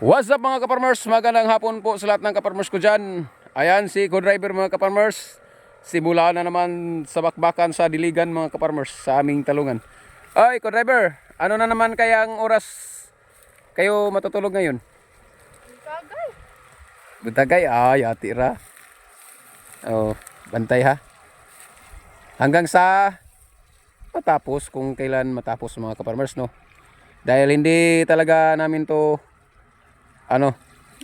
What's up mga kaparmers? Magandang hapon po sa lahat ng kaparmers ko dyan. Ayan si co-driver mga kaparmers. Simula na naman sa bakbakan sa diligan mga kaparmers sa aming talungan. Ay co-driver, ano na naman kaya ang oras kayo matutulog ngayon? Kagay. Butagay, ay atira. Oh, bantay ha. Hanggang sa matapos kung kailan matapos mga kaparmers no. Dahil hindi talaga namin to ano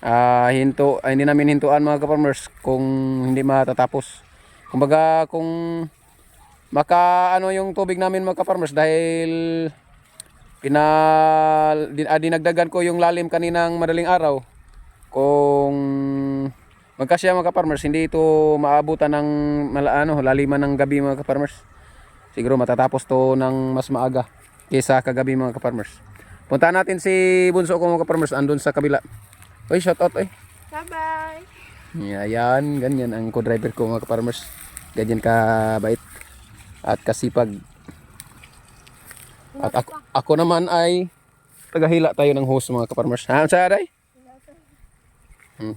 ah hinto ah, hindi namin hintuan mga kaparmers kung hindi matatapos. Kumbaga kung maka ano yung tubig namin mga kaparmers dahil pinal din, ah, dinagdagan ko yung lalim kaninang madaling araw kung magkasya mga kaparmers hindi ito maabutan ng mala, ano, laliman ng gabi mga kaparmers siguro matatapos to ng mas maaga kaysa kagabi mga kaparmers puntahan natin si Bunso ko mga kaparmers andun sa kabila oy shout out oy Bye-bye. yan ganyan ang co-driver ko mga kaparmers ganyan ka bait at kasipag at ako, ako naman ay tagahila tayo ng host mga kaparmers ha sa aray Hmm.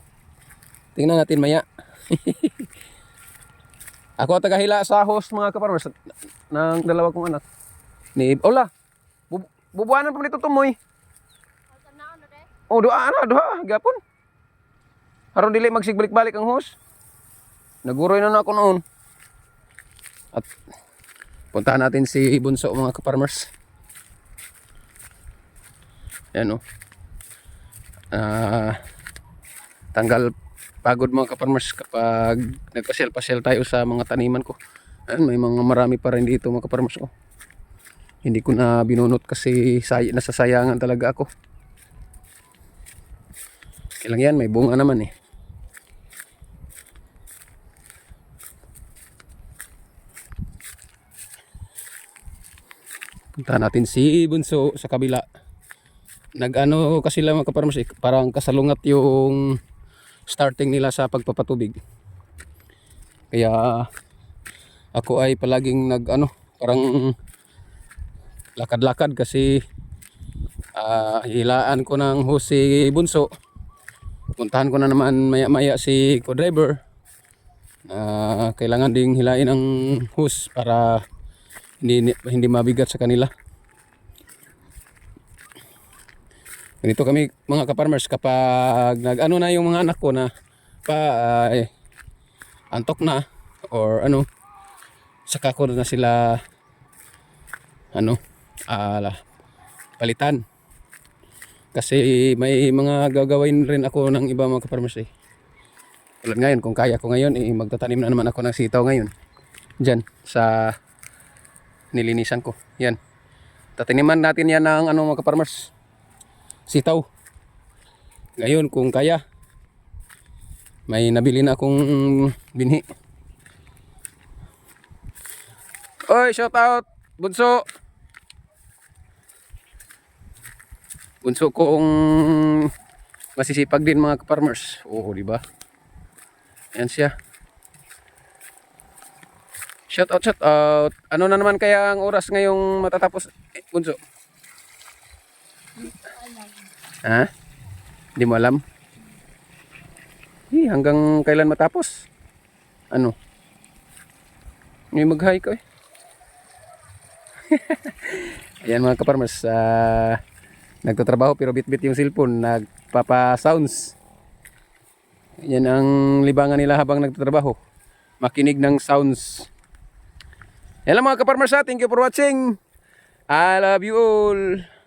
Tingnan natin maya. Ako tagahila sa host mga kaparmers ng dalawa kong anak. Ni Ola. Bu bubuanan pa nito tumoy. Oh, doa na, doa, gapon. Haron dili magsigbalik-balik ang host. Naguroy na na ako noon. At puntahan natin si Bunso mga kaparmers. Yan oh. Ah, tanggal pagod mga kaparmers kapag nagpasyal-pasyal tayo sa mga taniman ko. Ayan, may mga marami pa rin dito mga kaparmers ko. Hindi ko na binunot kasi say nasasayangan talaga ako. Kailang yan, may bunga naman eh. Punta natin si Bunso sa kabila nag-ano kasi lang mga kaparmers eh, parang kasalungat yung starting nila sa pagpapatubig kaya ako ay palaging nag ano parang lakad-lakad kasi ah, hilaan ko ng hose si Bunso. Puntahan ko na naman maya maya si co-driver na kailangan ding hilain ang hose para hindi hindi mabigat sa kanila. Ganito kami mga kaparmers kapag nag-ano na yung mga anak ko na pa eh, antok na or ano saka ko na sila ano ah, palitan kasi may mga gagawin rin ako ng iba mga kaparmers eh tulad ngayon kung kaya ko ngayon eh, magtatanim na naman ako ng sitaw ngayon dyan sa nilinisan ko yan tataniman natin yan ng ano mga kaparmers sitaw. Ngayon kung kaya may nabili na akong binhi. Oy, shout out Bunso. Bunso kong masisipag din mga farmers. Oo, di ba? Yan siya. Shout out, shout out. Ano na naman kaya ang oras ngayong matatapos, eh, Bunso? Ha? Hindi mo alam? Eh, hanggang kailan matapos? Ano? May mag-hi ko eh. Ayan mga kaparmers, ah, nagtatrabaho pero bit-bit yung cellphone, nagpapa-sounds. Yan ang libangan nila habang nagtatrabaho. Makinig ng sounds. Yan mga kaparmers ha, thank you for watching. I love you all.